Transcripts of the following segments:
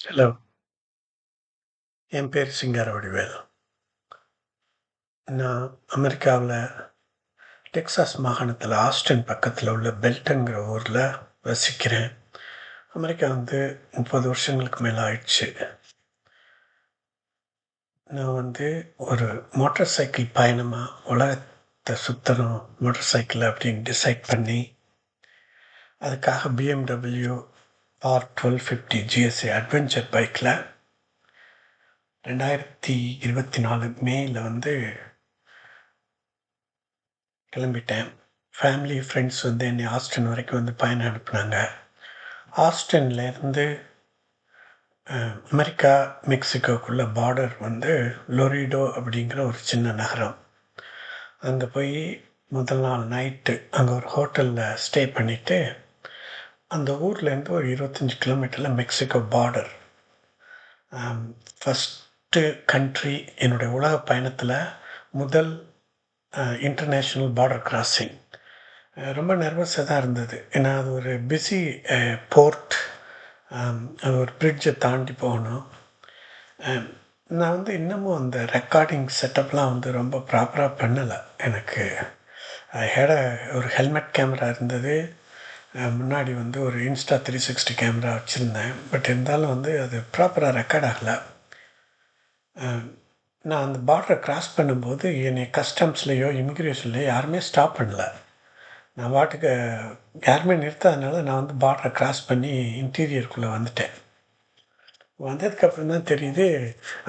Hello. என் பேர் சிங்கார வடிவேலு. நான் அமெரிக்காவில் டெக்சாஸ் மாகாணத்தில் ஆஸ்டின் பக்கத்தில் உள்ள பெல்டங்கிற ஊரில் வசிக்கிறேன். அமெரிக்கா வந்து 30 வருஷங்களுக்கு மேலே ஆயிடுச்சு. நான் வந்து ஒரு மோட்டார் சைக்கிள் பயணமாக உலகத்தை சுற்றணும் மோட்டார் சைக்கிள் அப்படின்னு டிசைட் பண்ணி, அதுக்காக BMW R twelve fifty GSA adventure பைக்கில் ரெண்டாயிரத்தி இருபத்தி நாலு மேல வந்து கிளம்பிட்டேன். ஃபேமிலி, ஃப்ரெண்ட்ஸ் வந்து என்னை ஆஸ்டன் வரைக்கும் வந்து பயணம் அனுப்புனாங்க. ஆஸ்டன்லேருந்து அமெரிக்கா, மெக்சிகோக்குள்ள பார்டர் வந்து லொரிடோ அப்படிங்கிற ஒரு சின்ன நகரம். அங்கே போய் முதல் நாள் நைட்டு அங்கே ஒரு ஹோட்டலில் ஸ்டே பண்ணிவிட்டு அந்த ஊர்லேருந்து ஒரு இருபத்தஞ்சி கிலோமீட்டரில் Mexico border. First first country என்னுடைய உலக பயணத்தில் முதல் இன்டர்நேஷ்னல் பார்டர் கிராசிங். ரொம்ப நர்வஸாக தான் இருந்தது. ஏன்னா அது ஒரு பிஸி போர்ட். அது ஒரு பிரிட்ஜை தாண்டி போகணும். நான் வந்து இன்னமும் அந்த ரெக்கார்டிங் செட்டப்லாம் வந்து ரொம்ப ப்ராப்பராக பண்ணலை எனக்கு ஹேட ஒரு ஹெல்மெட் கேமரா இருந்தது. முன்னாடி வந்து ஒரு இன்ஸ்டா 360 கேமரா வச்சுருந்தேன் பட் இருந்தாலும் வந்து அது ப்ராப்பராக ரெக்கார்ட் ஆகலை நான் அந்த பார்டரை கிராஸ் பண்ணும்போது என்னைய கஸ்டம்ஸ்லேயோ இமிகிரேஷன்லயோ யாருமே ஸ்டாப் பண்ணல. நான் பாட்டுக்கு யாருமே நிறுத்தாதனால நான் வந்து பார்டரை கிராஸ் பண்ணி இன்டீரியருக்குள்ளே வந்துட்டேன். வந்ததுக்கப்புறம் தான் தெரியுது,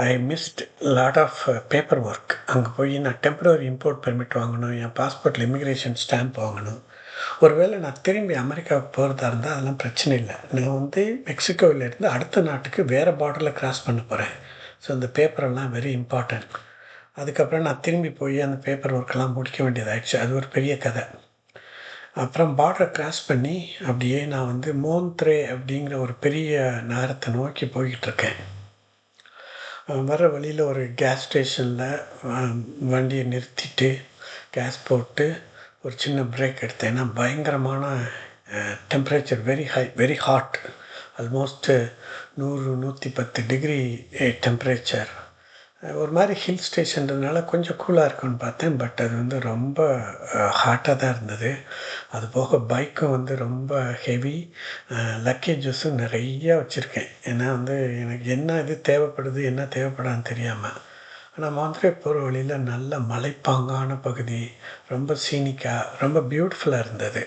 I missed lot of paper work. அங்கே போய் நான் டெம்பரரி இம்போர்ட் பெர்மிட் வாங்கணும். என் பாஸ்போர்ட்டில் இமிக்ரேஷன் ஸ்டாம்ப் வாங்கணும். ஒருவேளை நான் திரும்பி அமெரிக்காவுக்கு போகிறதா இருந்தால் அதெல்லாம் பிரச்சனை இல்லை. நான் வந்து மெக்சிகோவிலேருந்து அடுத்த நாட்டுக்கு வேறு பார்டரில் கிராஸ் பண்ண போகிறேன் ஸோ அந்த பேப்பரெல்லாம் வெரி இம்பார்ட்டன்ட். அதுக்கப்புறம் நான் திரும்பி போய் அந்த பேப்பர் ஒர்க்லாம் முடிக்க வேண்டியதாகிடுச்சு அது ஒரு பெரிய கதை. அப்புறம் பார்டரை கிராஸ் பண்ணி அப்படியே நான் வந்து மோன்த்ரே அப்படிங்கிற ஒரு பெரிய நகரத்தை நோக்கி போய்கிட்டுருக்கேன் வர வழியில் ஒரு கேஸ் ஸ்டேஷனில் வண்டியை நிறுத்திட்டு, கேஸ் போட்டு ஒரு சின்ன பிரேக் எடுத்தேன். ஏன்னா பயங்கரமான temperature very high very hot. அதுமோஸ்ட்டு நூறு நூற்றி பத்து டிகிரி டெம்பரேச்சர். ஒரு மாதிரி ஹில் ஸ்டேஷன்றதுனால கொஞ்சம் கூலாக இருக்கும்னு பார்த்தேன். பட் அது வந்து ரொம்ப ஹாட்டாக தான் இருந்தது. அது போக பைக்கும் வந்து ரொம்ப ஹெவி. லக்கேஜஸும் நிறையா வச்சுருக்கேன் ஏன்னா வந்து எனக்கு என்ன இது தேவைப்படுது, என்ன தேவைப்படாதுன்னு தெரியாமல் ஆனால் மதுரை போகிற வழியில் நல்ல மலைப்பாங்கான பகுதி. ரொம்ப சீனிக்காக ரொம்ப பியூட்டிஃபுல்லாக இருந்தது.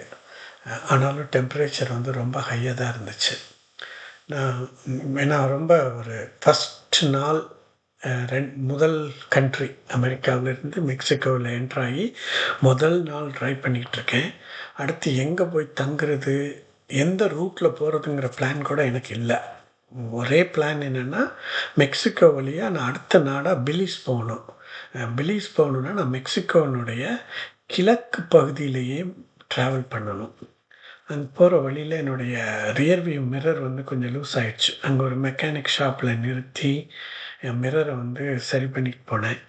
ஆனாலும் டெம்பரேச்சர் வந்து ரொம்ப ஹையாக தான் இருந்துச்சு. நான் ஏன்னா ரொம்ப ஒரு ஃபஸ்ட் நாள் ரெண் முதல் கண்ட்ரி அமெரிக்காவிலேருந்து மெக்சிகோவில் என்ட்ராகி முதல் நாள் ட்ரை பண்ணிகிட்ருக்கேன் அடுத்து எங்கே போய் தங்குறது, எந்த ரூட்டில் போகிறதுங்கிற பிளான் கூட எனக்கு இல்லை ஒரே பிளான் என்னென்னா மெக்சிகோ வழியாக நான் அடுத்த நாடாக பிலிஸ் போகணும். பிலிஸ் போகணுன்னா நான் மெக்சிகோனுடைய கிழக்கு பகுதியிலேயே ட்ராவல் பண்ணணும். அங்கே போகிற வழியில் என்னுடைய ரியர்வியூ மிரர் வந்து கொஞ்சம் லூஸ் ஆகிடுச்சு அங்கே ஒரு மெக்கானிக் ஷாப்பில் நிறுத்தி, என் மிரரை வந்து சரி பண்ணிட்டு போனேன்.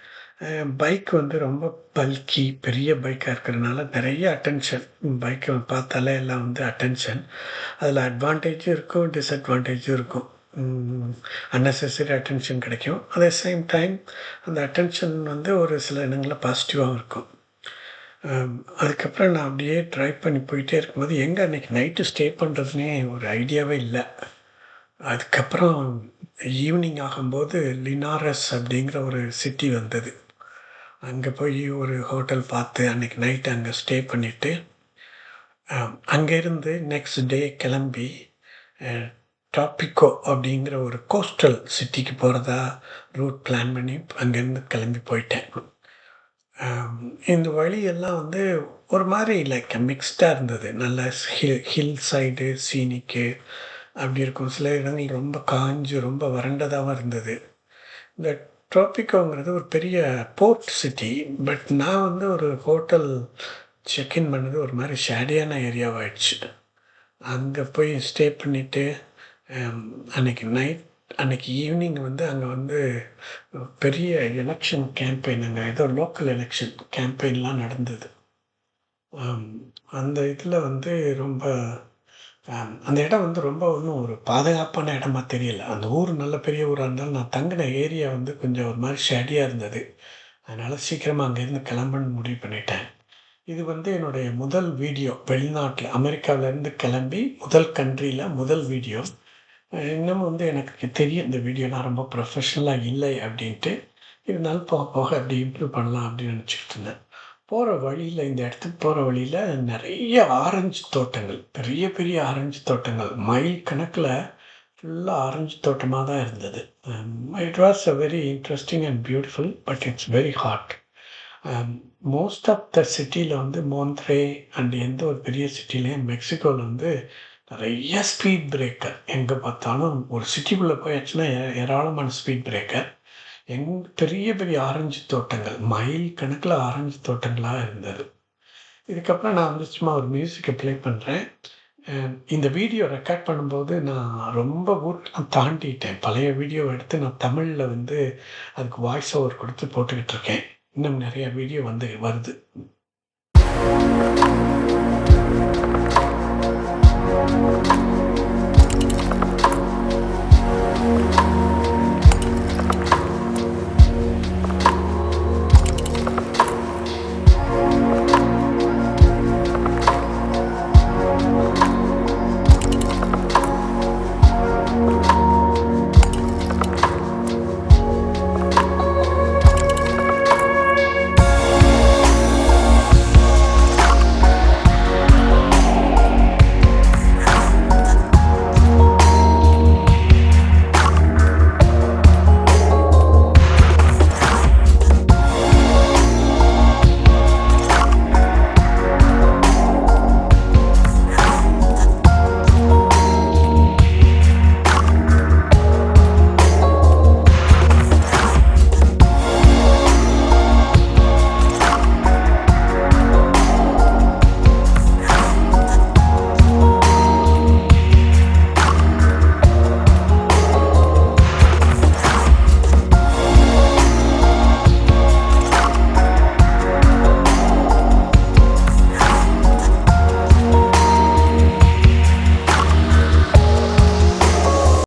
பைக் வந்து ரொம்ப பல்கி பெரிய பைக்காக இருக்கிறனால நிறைய அட்டென்ஷன். பைக்கை பார்த்தாலே எல்லாம் வந்து அட்டென்ஷன். அதில் அட்வான்டேஜும் இருக்கும், டிஸ்அட்வான்டேஜும் இருக்கும். அன்னெசரி அட்டென்ஷன் கிடைக்கும். அதே சேம் டைம் அந்த அட்டென்ஷன் வந்து ஒரு சில இடங்களில் பாசிட்டிவாகவும் இருக்கும். அதுக்கப்புறம் நான் அப்படியே ட்ரை பண்ணி போயிட்டே இருக்கும்போது, எங்கே அன்னைக்கு நைட்டு ஸ்டே பண்ணுறதுனே ஒரு ஐடியாவே இல்லை அதுக்கப்புறம் ஈவினிங் ஆகும்போது லினாரஸ் அப்படிங்கிற ஒரு சிட்டி வந்தது. அங்கே போய் ஒரு ஹோட்டல் பார்த்து அன்னைக்கு நைட் அங்கே ஸ்டே பண்ணிவிட்டு அங்கேருந்து நெக்ஸ்ட் டே கிளம்பி அ அப்படிங்கிற ஒரு கோஸ்டல் சிட்டிக்கு போகிறதா ரூட் பிளான் பண்ணி அங்கேருந்து கிளம்பி போயிட்டேன். இந்த வழியெல்லாம் வந்து ஒரு மாதிரி லைக் மிக்ஸ்டாக இருந்தது. நல்ல ஹில் ஹில் சைடு சீனிக்கு அப்படி இருக்கும். சில இடங்கள் ரொம்ப காஞ்சு ரொம்ப வறண்டதாகவும் இருந்தது. இந்த ட்ராபிகோங்கிறது ஒரு பெரிய போர்ட் சிட்டி. பட் நான் வந்து ஒரு ஹோட்டல் செக்இன் பண்ணது ஒரு மாதிரி ஷேடியான ஏரியாவாகிடுச்சு அங்கே போய் ஸ்டே பண்ணிவிட்டு அன்னைக்கு நைட் அன்னைக்கு ஈவினிங் வந்து அங்கே வந்து பெரிய எலெக்ஷன் கேம்பெயின் அங்கே ஏதோ லோக்கல் எலக்ஷன் கேம்பெயின்லாம் நடந்தது. அந்த இதில் வந்து ரொம்ப அந்த இடம் வந்து ரொம்ப ஒன்றும் ஒரு பாதுகாப்பான இடமா தெரியல. அந்த ஊர் நல்ல பெரிய ஊராக இருந்தாலும், நான் தங்கின ஏரியா வந்து கொஞ்சம் ஒரு மாதிரி ஷேடியாக இருந்தது. அதனால் சீக்கிரமாக அங்கேருந்து கிளம்புன்னு முடிவு பண்ணிட்டேன். இது வந்து என்னுடைய முதல் வீடியோ வெளிநாட்டில் அமெரிக்காவிலேருந்து கிளம்பி முதல் கண்ட்ரியில் முதல் வீடியோ. இன்னும் இன்னமும் வந்து எனக்கு தெரியும் இந்த வீடியோ நான் ரொம்ப ப்ரொஃபஷ்னலாக இல்லை அப்படின்ட்டு இருந்தாலும் போக போக அப்படி இம்ப்ரூவ் பண்ணலாம் அப்படின்னு நினச்சிட்டு இருந்தேன். போகிற வழியில் இந்த இடத்துக்கு போகிற வழியில் நிறைய ஆரஞ்சு தோட்டங்கள். பெரிய பெரிய ஆரஞ்சு தோட்டங்கள். மைல் கணக்கில் ஃபுல்லாக ஆரஞ்சு தோட்டமாக தான் இருந்தது. It was a very interesting and beautiful. But it's very hot. Most of the சிட்டியில் வந்து மோந்த்ரே அண்ட் எந்த ஒரு பெரிய சிட்டிலையும் மெக்சிகோவில் வந்து நிறைய ஸ்பீட் பிரேக்கர். எங்கே பார்த்தாலும் ஒரு சிட்டிக்குள்ளே போயாச்சுன்னா ஏராளமான ஸ்பீட் பிரேக்கர். எங் பெரிய பெரிய ஆரஞ்சு தோட்டங்கள். மைல் கணக்கில் ஆரஞ்சு தோட்டங்களாக இருந்தது. இதுக்கப்புறம் நான் வந்து சும்மா ஒரு மியூசிக்கை ப்ளே பண்ணுறேன் இந்த வீடியோ ரெக்கார்ட் பண்ணும்போது நான் ரொம்ப ஊர்லாம் தாண்டிட்டேன். பழைய வீடியோவை எடுத்து நான் தமிழில் வந்து அதுக்கு வாய்ஸ் ஓவர் கொடுத்து போட்டுக்கிட்டு இருக்கேன். இன்னும் நிறைய வீடியோ வந்து வருது. Thank you.